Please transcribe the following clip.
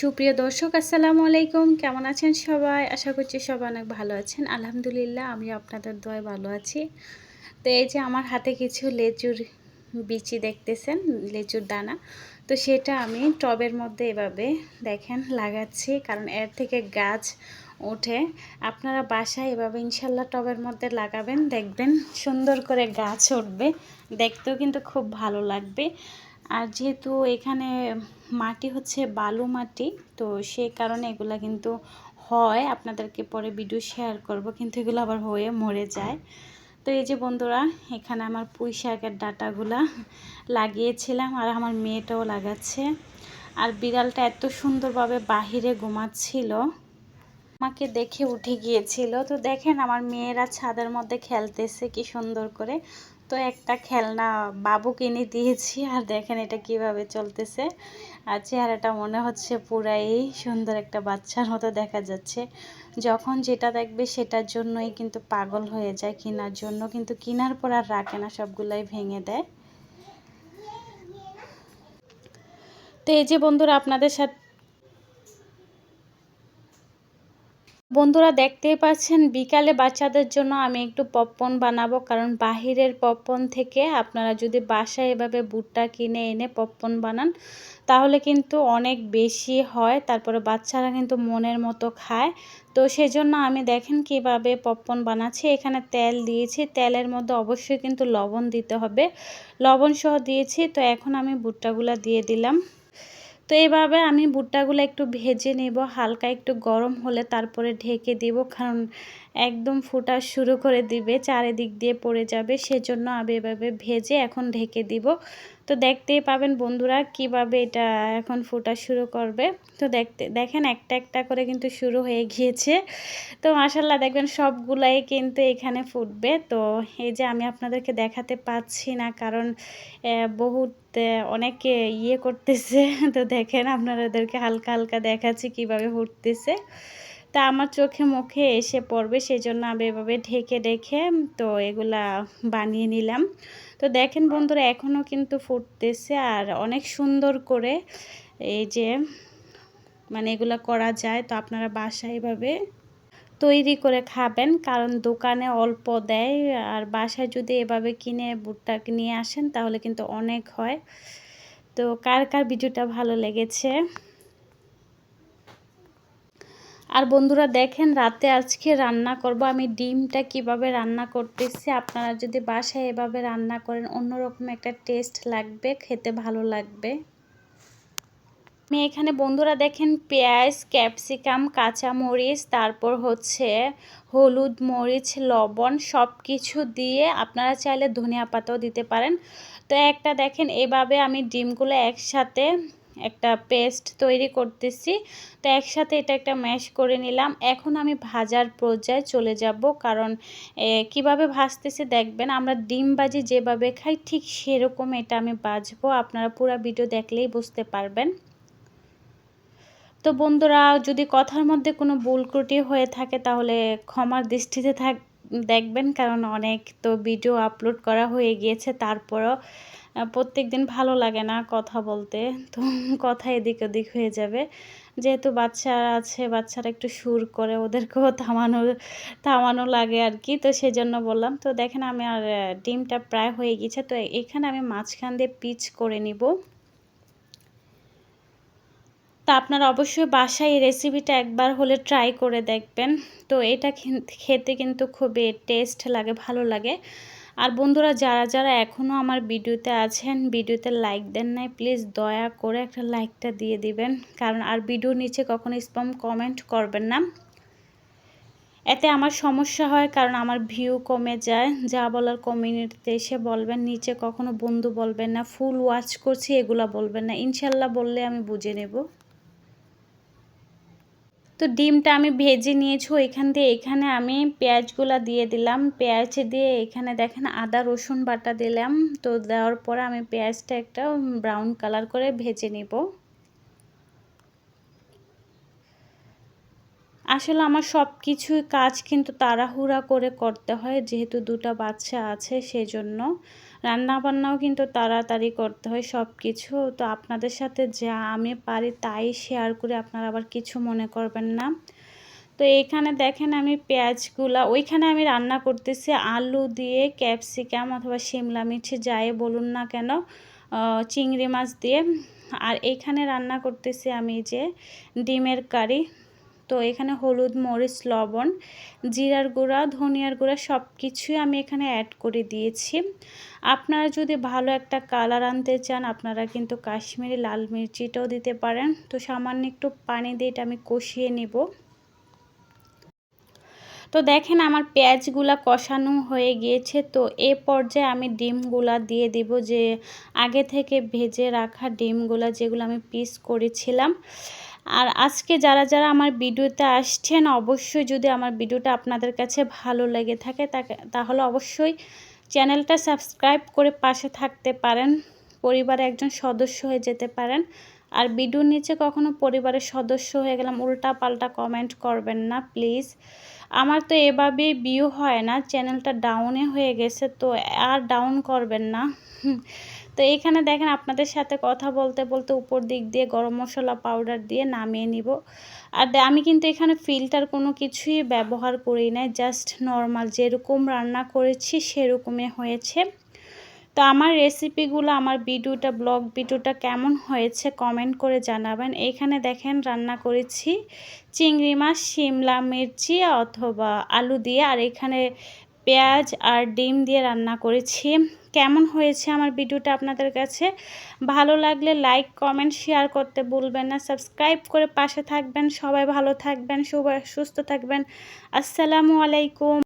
সুপ্রিয় দর্শক, আসসালামু আলাইকুম। কেমন আছেন সবাই? আশা করছি সবাই অনেক ভালো আছেন। আলহামদুলিল্লাহ আমি আপনাদের দয় ভালো আছি। তো এই যে আমার হাতে কিছু লেচুর বিচি দেখতেছেন, লেচুর দানা। তো সেটা আমি টবের মধ্যে এভাবে দেখেন, লাগাচ্ছি। কারণ এর থেকে গাছ ওঠে। আপনারা বাসায় এভাবে ইনশাল্লাহ টবের মধ্যে লাগাবেন, দেখবেন সুন্দর করে গাছ উঠবে। দেখতেও কিন্তু খুব ভালো লাগবে। আর যেহেতু এখানে মাটি হচ্ছে বালু মাটি, তো সে কারণে এগুলা কিন্তু হয়। আপনাদেরকে পরে ভিডিও শেয়ার করব, কিন্তু এগুলো আবার হয়ে মরে যায়। তো এই যে বন্ধুরা, এখানে আমার পুঁই শাকের ডাটাগুলা লাগিয়েছিলাম আর আমার মেয়েটাও লাগাচ্ছে। আর বিড়ালটা এত সুন্দরভাবে বাহিরে ঘুমাচ্ছিল। আমাকে দেখে উঠে গিয়েছিল। তো দেখেন আমার মেয়েরা ছাদের মধ্যে খেলতেছে, কি সুন্দর করে। তো একটা খেলনা বাবু কিনে দিয়েছি, আর দেখেন এটা কীভাবে চলতেছে। আর চেহারাটা মনে হচ্ছে পুরাই সুন্দর একটা বাচ্চার মতো দেখা যাচ্ছে। যখন যেটা দেখবে সেটার জন্যই কিন্তু পাগল হয়ে যায় কেনার জন্য, কিন্তু কেনার পর আর রাখে না, সবগুলাই ভেঙে দেয়। তো এই যে বন্ধুরা, আপনাদের সাথে বন্ধুরা দেখতেই পাচ্ছেন, বিকালে বাচ্চাদের জন্য আমি একটু পপকর্ন বানাবো। কারণ বাহিরের পপকর্ন থেকে আপনারা যদি বাসায় এভাবে বুটটা কিনে এনে পপকর্ন বানান, তাহলে কিন্তু অনেক বেশি হয়। তারপরে বাচ্চারা কিন্তু মনের মতো খায়। তো সেজন্য আমি দেখেন কীভাবে পপকর্ন বানাচ্ছি। এখানে তেল দিয়েছি। তেলের মধ্যে অবশ্যই কিন্তু লবণ দিতে হবে। লবণ সহ দিয়েছি। তো এখন আমি ভুট্টাগুলো দিয়ে দিলাম। তো এইভাবে আমি ভুট্টাগুলো একটু ভেজে নেব, হালকা একটু গরম হলে তারপরে ঢেকে দেব। কারণ একদম ফোটা শুরু করে দিবে, চারিদিক দিয়ে পড়ে যাবে, সেজন্য আমি এভাবে ভেজে এখন ঢেকে দিব। তো দেখতেই পাবেন বন্ধুরা কীভাবে এটা এখন ফোটা শুরু করবে। তো দেখতে, দেখেন একটা একটা করে কিন্তু শুরু হয়ে গিয়েছে। তো মাসাল্লাহ দেখবেন সবগুলাই কিন্তু এখানে ফুটবে। তো এই যে আমি আপনাদেরকে দেখাতে পাচ্ছি না কারণ বহুত অনেকে ইয়ে করতেছে। তো দেখেন আপনাদেরকে হালকা হালকা দেখাচ্ছি কীভাবে ফুটতেছে। তা আমার চোখে মুখে এসে পড়বে সেই জন্য আমি এভাবে ঢেকে রেখে তো এগুলা বানিয়ে নিলাম। তো দেখেন বন্ধুরা এখনও কিন্তু ফুটতেছে, আর অনেক সুন্দর করে এই যে মানে এগুলো করা যায়, তো আপনারা বাসায় এভাবে তৈরি করে খাবেন, কারণ দোকানে অল্প দেয়, আর বাসায় যদি এভাবে কিনে বুটটা নিয়ে আসেন, তাহলে কিন্তু অনেক হয়। তো কার কার ভিডিওটা ভালো লেগেছে? আর বন্ধুরা দেখেন রাতে আজকে রান্না করব। আমি ডিমটা কীভাবে রান্না করতেছি, আপনারা যদি বাসায় এভাবে রান্না করেন, অন্যরকম একটা টেস্ট লাগবে, খেতে ভালো লাগবে। আমি এখানে বন্ধুরা দেখেন পেঁয়াজ, ক্যাপসিকাম কাঁচা মরিচ তারপর হচ্ছে হলুদ মরিচ, লবণ সব কিছু দিয়ে আপনারা চাইলে ধনিয়া পাতাও দিতে পারেন। তো একটা দেখেন এভাবে আমি ডিমগুলো একসাথে একটা পেস্ট তৈরি করতেছি। তো একসাথে এটা একটা ম্যাশ করে নিলাম। এখন আমি ভাজার পর্যায়ে চলে যাব কারণ কীভাবে ভাজতেছি দেখবেন, আমরা ডিম বাজি যেভাবে খাই ঠিক সেরকম এটা আমি বাজবো আপনারা পুরো ভিডিও দেখলেই বুঝতে পারবেন। তো বন্ধুরা, যদি কথার মধ্যে কোনো ভুল ত্রুটি হয়ে থাকে তাহলে ক্ষমার দৃষ্টিতে থাক, দেখবেন কারণ অনেক তো ভিডিও আপলোড করা হয়ে গিয়েছে, তারপরও প্রত্যেক দিন ভালো লাগে না কথা বলতে। তো কথা এদিক ওদিক হয়ে যাবে। যেহেতু বাচ্চারা আছে, বাচ্চারা একটু সুর করে, ওদেরকেও থামানো থামানো লাগে আর কি। তো সেজন্য বললাম, তো দেখেন আমি আর ডিমটা প্রায় হয়ে গেছে। তো এখানে আমি মাঝখান দিয়ে পিচ করে নিব। তা আপনারা অবশ্যই বাসায় এই রেসিপিটা একবার হলে ট্রাই করে দেখবেন। তো এটা খেতে কিন্তু খুবই টেস্ট লাগে, ভালো লাগে। আর বন্ধুরা, যারা যারা এখনও আমার ভিডিওতে আছেন, ভিডিওতে লাইক দেন নাই, প্লিজ দয়া করে একটা লাইকটা দিয়ে দিবেন। কারণ আর ভিডিওর নিচে কখনো স্পাম কমেন্ট করবেন না। এতে আমার সমস্যা হয়, কারণ আমার ভিউ কমে যায়। যা বলার কমিউনিটিতে এসে বলবেন, নিচে কখনো বন্ধু বলবেন না। ফুল ওয়াচ করছি, এগুলা বলবেন না। ইনশাল্লাহ বললে আমি বুঝে নেব। তো ডিমটা আমি ভেজে নিয়েছি এখান দিয়ে। এখানে আমি পেঁয়াজগুলো দিয়ে দিলাম। পেঁয়াজ দিয়ে এখানে দেখেন আদা, রসুন বাটা দিলাম। তো দেওয়ার পরে আমি পেঁয়াজটা একটা ব্রাউন কালার করে ভেজে নিব। আসলে আমার সব কিছুই কাজ কিন্তু তাড়াহুড়া করে করতে হয়, যেহেতু দুটা বাচ্চা আছে সেজন্য। রান্নাবান্নাও কিন্তু তাড়াতাড়ি করতে হয় সব কিছু তো আপনাদের সাথে যা আমি পারি তাই শেয়ার করে আপনারা আবার কিছু মনে করবেন না। তো এখানে দেখেন আমি পেঁয়াজগুলা, ওইখানে আমি রান্না করতেছি আলু দিয়ে, ক্যাপসিকাম অথবা শিমলা মির্চি, যাই বলুন না কেন চিংড়ি মাছ দিয়ে। আর এইখানে রান্না করতেছি আমি যে ডিমের কারি। তো এখানে হলুদ, মরিচ, লবণ, জিরার গুঁড়া, ধনিয়ার গুঁড়া সব কিছুই আমি এখানে অ্যাড করে দিয়েছি। আপনারা যদি ভালো একটা কালার আনতে চান, আপনারা কিন্তু কাশ্মীরি লাল মির্চিটাও দিতে পারেন। তো সামান্য একটু পানি দিয়ে এটা আমি কষিয়ে নিব। তো দেখেন আমার পেঁয়াজগুলা কষানো হয়ে গিয়েছে। তো এ পর্যায়ে আমি ডিমগুলা দিয়ে দিব যে আগে থেকে ভেজে রাখা ডিমগুলা যেগুলো আমি পিস করেছিলাম। আর আজকে যারা যারা আমার ভিডিওতে আসছেন, অবশ্যই যদি আমার ভিডিওটা আপনাদের কাছে ভালো লেগে থাকে তাহলে অবশ্যই চ্যানেলটা সাবস্ক্রাইব করে পাশে থাকতে পারেন। পরিবারে একজন সদস্য হয়ে যেতে পারেন। আর ভিডিওর নিচে কখনো পরিবারের সদস্য হয়ে গেলাম উল্টা পাল্টা কমেন্ট করবেন না প্লিজ আমার তো এভাবে বিউ হয় না চ্যানেলটা ডাউনে হয়ে গেছে, তো আর ডাউন করবেন না। তো এখানে দেখেন আপনাদের সাথে কথা বলতে বলতে উপর দিক দিয়ে গরম মশলা পাউডার দিয়ে নামিয়ে নিব। আর আমি কিন্তু এখানে ফিল্টার কোনো কিছুই ব্যবহার করি না জাস্ট নর্মাল যেরকম রান্না করেছি সেরকমই হয়েছে। তো আমার রেসিপিগুলো আমার ভিডিওটা ব্লগ ভিডিওটা কেমন হয়েছে কমেন্ট করে জানাবেন। এইখানে দেখেন রান্না করেছি চিংড়ি মাছ শিমলা মির্চি অথবা আলু দিয়ে, আর এখানে পেঁয়াজ আর ডিম দিয়ে রান্না করেছি। কেমন হয়েছে আমার ভিডিওটা আপনাদের কাছে? ভালো লাগলে লাইক কমেন্ট শেয়ার করতে ভুলবেন না। সাবস্ক্রাইব করে পাশে থাকবেন। সবাই ভালো থাকবেন সুস্থ থাকবেন। আসসালামু আলাইকুম।